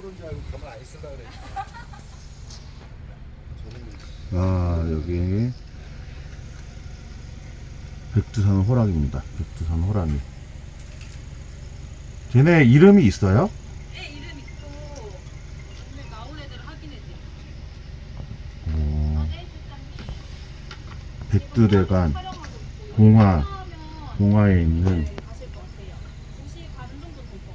부른 줄 알고 가만 안 있으려 그래. 아 여기 백두산 호랑입니다. 백두산 호랑이. 걔네 이름이 있어요? 애 이름 있고 오늘 나온 애들 확인해 드릴게요. 어, 백두대간 봉화 봉화에 있는 가실 것 같아요. 2시 반 정도 될 것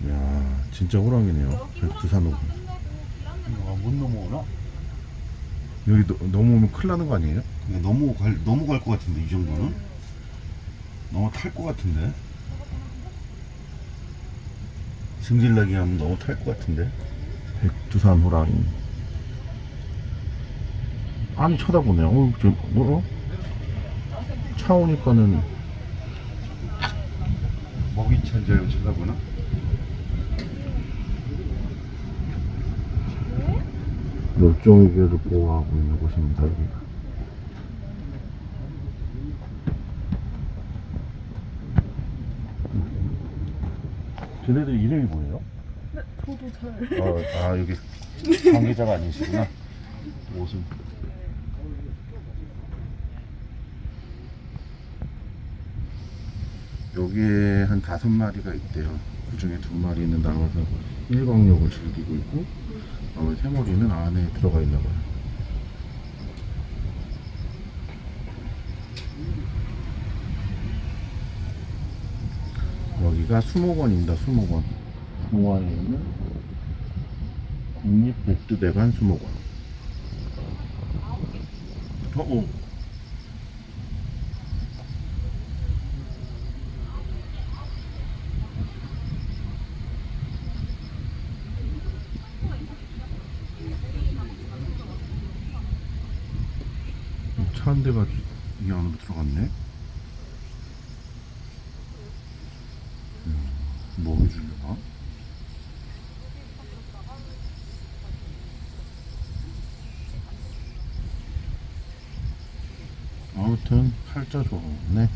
같아요. 야 진짜 호랑이네요. 끝나고 길 한번 아, 못 넘어오나? 여기 너, 넘어오면 큰일 나는 거 아니에요? 그냥 넘어갈 넘어갈 것 같은데 이 정도는 너무 탈것 같은데 승질나게 하면 너무 탈 것 같은데 백두산 호랑이. 안 쳐다보네요. 어, 저, 어? 차 오니까는 먹이 천재를 쳐다보나 멸종위기를 보호하고 있는 곳입니다. 여기가. 쟤네들 이름이 뭐예요? 저도 잘. 어, 아 여기 관계자가 아니시구나. 옷은. 여기에 한 다섯 마리가 있대요. 그 중에 두 마리는 나와서 일광욕을 즐기고 있고, 나머지 세 마리는 안에 들어가 있나 봐요. 여기가 수목원입니다. 수목원. 공화에 있는 국립백두대간 수목원. 어, 어. 차 한 대가 이 안으로 들어갔네. 음, 뭐 해주려나? 아무튼 팔자 좋네.